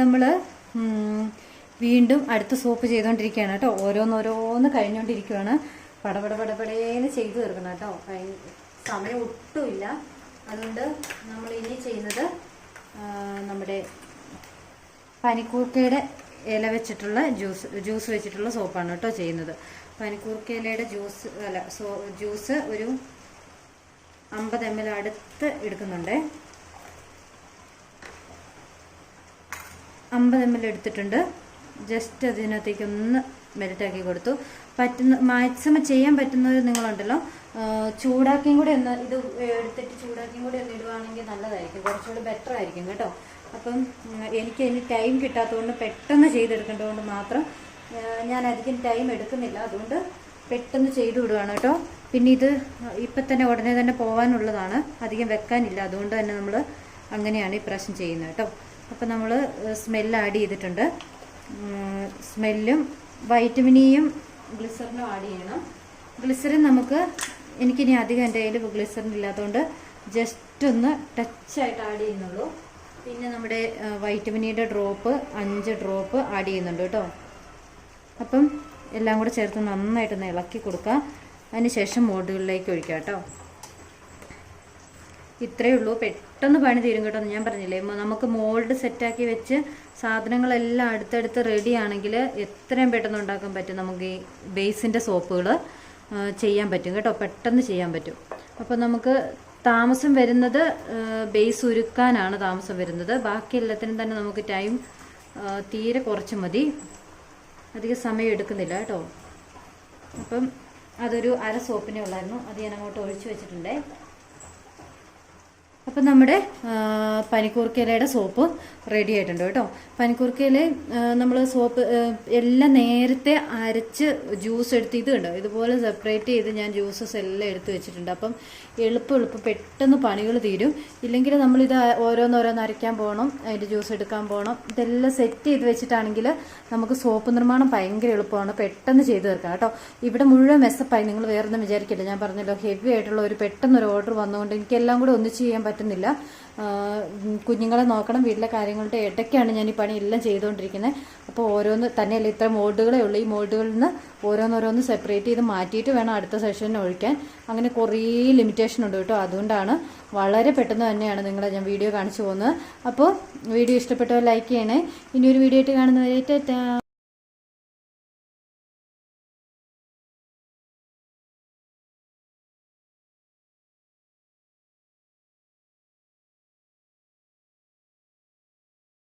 നമ്മൾ വീണ്ടും അടുത്ത സോപ്പ് ചെയ്തുകൊണ്ടിരിക്കുകയാണ് കേട്ടോ. ഓരോന്നോരോന്ന് കഴിഞ്ഞുകൊണ്ടിരിക്കുകയാണ് പടപട പടപടേന്ന് ചെയ്തു തീർക്കണം കേട്ടോ. സമയം ഒട്ടുമില്ല. അതുകൊണ്ട് നമ്മൾ ഇനി ചെയ്യുന്നത് നമ്മുടെ പനിക്കൂർക്കയുടെ ഇല വെച്ചിട്ടുള്ള ജ്യൂസ് ജ്യൂസ് വെച്ചിട്ടുള്ള സോപ്പാണ് കേട്ടോ ചെയ്യുന്നത്. പനിക്കൂർക്ക ഇലയുടെ ജ്യൂസ് അല്ല സോ ജ്യൂസ് ഒരു അമ്പത് എം എൽ അടുത്ത് എടുക്കുന്നുണ്ടേ. അമ്പത് എം എൽ എടുത്തിട്ടുണ്ട്. ജസ്റ്റ് അതിനകത്തേക്ക് ഒന്ന് മെൽറ്റാക്കി കൊടുത്തു. പറ്റുന്ന മാക്സിമം ചെയ്യാൻ പറ്റുന്നവർ നിങ്ങളുണ്ടല്ലോ. ചൂടാക്കിയും കൂടി ഒന്ന് ഇത് എടുത്തിട്ട് ചൂടാക്കിയും കൂടി ഒന്ന് ഇടുവാണെങ്കിൽ നല്ലതായിരിക്കും. കുറച്ചുകൂടി ബെറ്റർ ആയിരിക്കും കേട്ടോ. അപ്പം എനിക്ക് ഇനി ടൈം കിട്ടാത്തതുകൊണ്ട് പെട്ടെന്ന് ചെയ്തെടുക്കേണ്ടതുകൊണ്ട് മാത്രം ഞാൻ അധികം ടൈം എടുക്കുന്നില്ല. അതുകൊണ്ട് പെട്ടെന്ന് ചെയ്തു വിടുവാണ് കേട്ടോ. പിന്നെ ഇത് ഇപ്പം തന്നെ ഉടനെ തന്നെ പോകാനുള്ളതാണ് അധികം വെക്കാനില്ല. അതുകൊണ്ട് തന്നെ നമ്മൾ അങ്ങനെയാണ് ഈ പ്രാവശ്യം ചെയ്യുന്നത് കേട്ടോ. അപ്പം നമ്മൾ സ്മെല്ല് ആഡ് ചെയ്തിട്ടുണ്ട്. സ്മെല്ലും വൈറ്റമിനിയും ഗ്ലിസറിനും ആഡ് ചെയ്യണം. ഗ്ലിസറിൻ നമുക്ക് എനിക്കിനി അധികം എന്റെ കയ്യിൽ ഗ്ലിസറിൻ ഇല്ലാത്തതുകൊണ്ട് ജസ്റ്റ് ഒന്ന് ടച്ചായിട്ട് ആഡ് ചെയ്യുന്നുള്ളൂ. പിന്നെ നമ്മുടെ വൈറ്റമിനിയുടെ ഡ്രോപ്പ് അഞ്ച് ഡ്രോപ്പ് ആഡ് ചെയ്യുന്നുണ്ട് കേട്ടോ. അപ്പം എല്ലാം കൂടെ ചേർത്ത് നന്നായിട്ടൊന്ന് ഇളക്കി കൊടുക്കുക അതിന് ശേഷം മോഡുകളിലേക്ക് ഒഴിക്കുക കേട്ടോ. ഇത്രയേ ഉള്ളൂ. പെട്ടെന്ന് പണി തീരും കേട്ടോ ഞാൻ പറഞ്ഞില്ലേ. നമുക്ക് മോൾഡ് സെറ്റാക്കി വെച്ച് സാധനങ്ങളെല്ലാം അടുത്തടുത്ത് റെഡി ആണെങ്കിൽ എത്രയും പെട്ടെന്ന് ഉണ്ടാക്കാൻ പറ്റും നമുക്ക് ഈ ബേസിന്റെ സോപ്പുകൾ ചെയ്യാൻ പറ്റും കേട്ടോ. പെട്ടെന്ന് ചെയ്യാൻ പറ്റും. അപ്പോൾ നമുക്ക് താമസം വരുന്നത് ബേസ് ഉരുക്കാനാണ് താമസം വരുന്നത്. ബാക്കി എല്ലാത്തിനും തന്നെ നമുക്ക് ടൈം തീരെ കുറച്ച് മതി. അധികം സമയം എടുക്കുന്നില്ല കേട്ടോ. അപ്പം അതൊരു അര സോപ്പിനെ ഉള്ളായിരുന്നു. അത് ഞാൻ അങ്ങോട്ട് ഒഴിച്ചു വെച്ചിട്ടുണ്ടേ. അപ്പം നമ്മുടെ പനിക്കൂർക്കയിലയുടെ സോപ്പ് റെഡി ആയിട്ടുണ്ട് കേട്ടോ. പനിക്കൂർക്കയില നമ്മൾ സോപ്പ് എല്ലാം നേരത്തെ അരച്ച് ജ്യൂസ് എടുത്ത് ഇത് കണ്ടോ? ഇതുപോലെ സെപ്പറേറ്റ് ചെയ്ത് ഞാൻ ജ്യൂസസ് എല്ലാം എടുത്ത് വെച്ചിട്ടുണ്ട്. അപ്പം എളുപ്പം എളുപ്പം പെട്ടെന്ന് പണികൾ തീരും. ഇല്ലെങ്കിൽ നമ്മളിത് ഓരോന്നോരോന്ന് അരയ്ക്കാൻ പോകണം അതിന്റെ ജ്യൂസ് എടുക്കാൻ പോകണം ഇതെല്ലാം സെറ്റ് ചെയ്ത് വെച്ചിട്ടാണെങ്കിൽ നമുക്ക് സോപ്പ് നിർമ്മാണം ഭയങ്കര എളുപ്പമാണ്. പെട്ടെന്ന് ചെയ്ത് തീർക്കാം കേട്ടോ. ഇവിടെ മുഴുവൻ മെസ്സപ്പായി നിങ്ങൾ വേറൊന്നും വിചാരിക്കില്ല? ഞാൻ പറഞ്ഞല്ലോ ഹെവി ആയിട്ടുള്ള ഒരു പെട്ടെന്നൊരു ഓർഡർ വന്നുകൊണ്ട് എനിക്കെല്ലാം കൂടെ ഒന്നിച്ച് ചെയ്യാൻ പറ്റുന്നില്ല കുഞ്ഞുങ്ങളെ നോക്കണം. വീട്ടിലെ കാര്യങ്ങളുടെ ഇടയ്ക്കാണ് ഞാൻ ഈ പണി എല്ലാം ചെയ്തുകൊണ്ടിരിക്കുന്നത്. അപ്പോൾ ഓരോന്ന് തന്നെയല്ല ഇത്ര മോൾഡുകളേ ഉള്ളൂ. ഈ മോൾഡുകളിൽ നിന്ന് ഓരോന്നോരോന്ന് സെപ്പറേറ്റ് ചെയ്ത് മാറ്റിയിട്ട് വേണം അടുത്ത സെഷനിൽ ഒഴിക്കാൻ. അങ്ങനെ കുറേ ലിമിറ്റേഷൻ ഉണ്ട് കേട്ടോ. അതുകൊണ്ടാണ് വളരെ പെട്ടെന്ന് തന്നെയാണ് നിങ്ങളെ ഞാൻ വീഡിയോ കാണിച്ചു പോകുന്നത്. അപ്പോൾ വീഡിയോ ഇഷ്ടപ്പെട്ടവർ ലൈക്ക് ചെയ്യണേ. ഇനി ഒരു വീഡിയോ ആയിട്ട് കാണുന്നവരെ ടാറ്റാ.